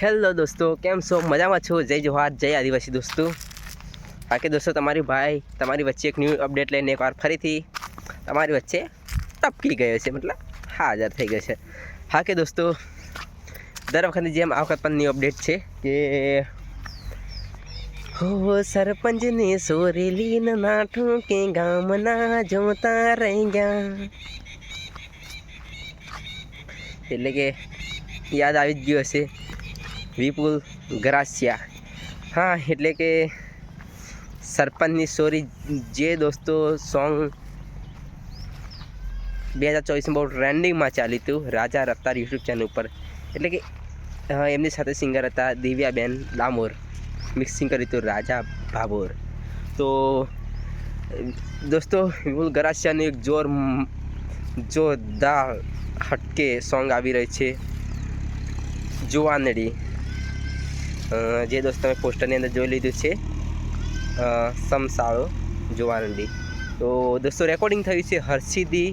Hello દોસ્તો, કેમ છો? મજામાં છો? જય જોહાર જય આદિવાસી દોસ્તો. બાકી દોસ્તો, તમારી ભાઈ, તમારી વચ્ચે એક ન્યૂ અપડેટ લઈને એકવાર ફરીથી તમારી વચ્ચે ટપકી ગયો છે, મતલબ હાજર થઈ ગયો છે. હા કે દોસ્તો, દર વખતની જેમ આ વખત પણ ન્યૂ અપડેટ છે કે હો, સરપંચને સોરેલી નાઠું કે ગામના જોતા રહી ગયા. એટલે કે યાદ આવી જ ગયું હશે. વિપુલ ગરાસિયા. હા, એટલે કે સરપંચની સોરી. જે દોસ્તો સોંગ બે હજાર ચોવીસમાં બહુ ટ્રેન્ડિંગમાં ચાલ્યું હતું, રાજા રફતાર યુટ્યુબ ચેનલ ઉપર. એટલે કે એમની સાથે સિંગર હતા દિવ્યાબેન ડામોર. મિક્સિંગ કર્યું હતું રાજા ભાભોર. તો, દોસ્તો, વિપુલ ગરાસિયાનું એક જોર, જોરદાર હટકે સોંગ આવી રહી છે. જુવાનડી. જે દોસ્તો તમે પોસ્ટરની અંદર જોઈ લીધું છે સમસાળો, જોવાનંદી. તો દોસ્તો રેકોર્ડિંગ થયું છે હર્ષિદી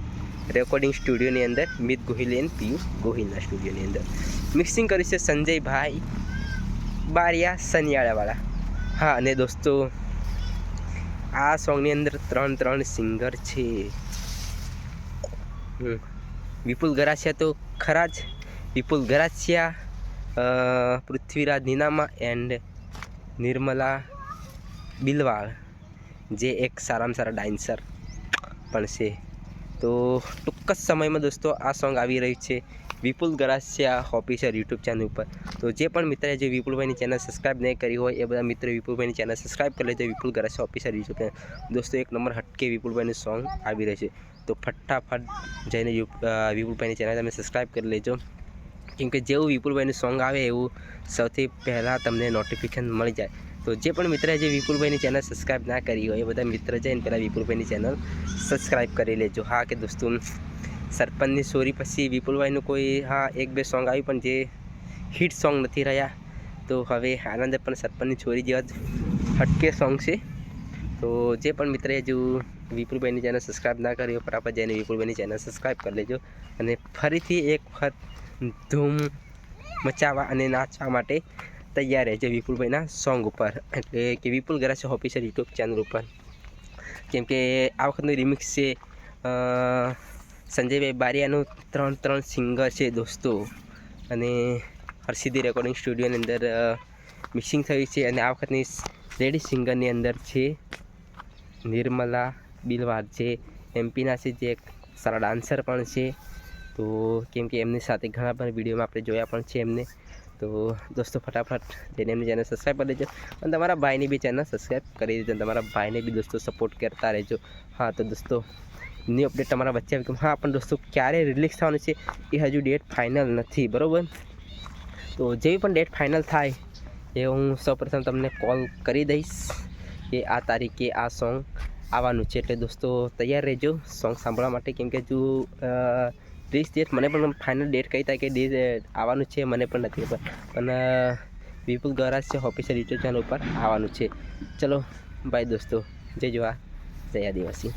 રેકોર્ડિંગ સ્ટુડિયોની અંદર, મિત ગોહિલ એન્ડ પિયુષ ગોહિલના સ્ટુડિયોની અંદર. મિક્સિંગ કર્યું છે સંજયભાઈ બારિયા સનિયાળાવાળા. હા, અને દોસ્તો, આ સોંગની અંદર ત્રણ ત્રણ સિંગર છે. વિપુલ ગરાસિયા તો ખરા જ. વિપુલ ગરાસિયા પૃથ્વીરાજ નીનામા એન્ડ નિર્મલા બિલવાળ, જે એક સારામાં સારા ડાન્સર પણ છે. તો ટૂંક જ સમયમાં દોસ્તો આ સોંગ આવી રહ્યું છે Vipul Garasia officer YouTube channel ઉપર. તો જે પણ મિત્ર જે વિપુલભાઈની ચેનલ સબસ્ક્રાઈબ નહીં કરી હોય, એ બધા મિત્રો વિપુલભાઈની ચેનલ સબસ્ક્રાઈબ કરી લેજો. Vipul Garasia officer YouTube channel. દોસ્તો એક નંબર હટકે વિપુલભાઈનું સોંગ આવી રહ્યું છે. તો ફટાફટ જઈને વિપુલભાઈની ચેનલ તમે સબસ્ક્રાઇબ કરી લેજો. કેમ કે જેવું વિપુલભાઈનું સોંગ આવે એવું સૌથી પહેલાં તમને નોટિફિકેશન મળી જાય. તો જે પણ મિત્ર જે વિપુલભાઈની ચેનલ સબસ્ક્રાઈબ ના કરી હોય, એ બધા મિત્ર જઈને પહેલાં વિપુલભાઈની ચેનલ સબસ્ક્રાઈબ કરી લેજો. હા કે દોસ્તો સરપંચની સોરી પછી વિપુલભાઈનું કોઈ, હા, એક બે સોંગ આવ્યું, પણ જે હિટ સોંગ નથી રહ્યા, તો હવે આનંદ પણ સરપંચની છોરી જેવા જ હટકે સોંગ છે. તો જે પણ મિત્રએ જો વિપુલભાઈની ચેનલ સબસ્ક્રાઇબ ના કરી હોય ફટાફટ જઈને વિપુલભાઈની ચેનલ સબસ્ક્રાઈબ કરી લેજો. અને ફરીથી એક વખત ધૂમ મચાવવા અને નાચવા માટે તૈયાર રહેજો વિપુલભાઈના સોંગ ઉપર. એટલે કે Vipul Garasia officer YouTube channel ઉપર. કેમ કે આ વખતનું રિમિક્સ છે સંજયભાઈ બારિયાનું ત્રણ ત્રણ સિંગર છે દોસ્તો. અને હર્ષિદી રેકોર્ડિંગ સ્ટુડિયોની અંદર મિક્સિંગ થયું છે અને આ વખતની લેડી સિંગરની અંદર છે નિર્મલા બિલવાર જે એમપીના છે, જે એક સારા ડાન્સર પણ છે. તો કેમ કે એમની સાથે ઘણા બધા વિડીયોમાં આપણે જોયા પણ છે એમને. તો દોસ્તો, ફટાફટ જઈને એમની ચેનલ સબસ્ક્રાઈબ કરી દેજો અને તમારા ભાઈની બી ચેનલ સબસ્ક્રાઈબ કરી દેજો તમારા ભાઈને બી દોસ્તો સપોર્ટ કરતા રહેજો. હા, તો દોસ્તો ન્યૂ અપડેટ તમારા વચ્ચે આવી ગયું. હા, પણ દોસ્તો, ક્યારે રિલીઝ થવાનું છે એ હજુ ડેટ ફાઇનલ નથી, બરાબર? તો જેવી પણ ડેટ ફાઇનલ થાય એ હું સૌપ્રથમ તમને કોલ કરી દઈશ કે આ તારીખે આ સોંગ આવવાનું છે. એટલે દોસ્તો, તૈયાર રહેજો સોંગ સાંભળવા માટે. કેમ કે હજુ રિલીઝ ડેટ મને પણ ફાઇનલ ડેટ કહી હતા કે ડે આવવાનું છે, મને પણ નથી ખબર. પણ વિપુલ ગરાજ છે ઓફિશિયલ યુટ્યુબ ચેનલ ઉપર આવવાનું છે. ચલો બાય દોસ્તો. જય જોવા જય આદિવાસી.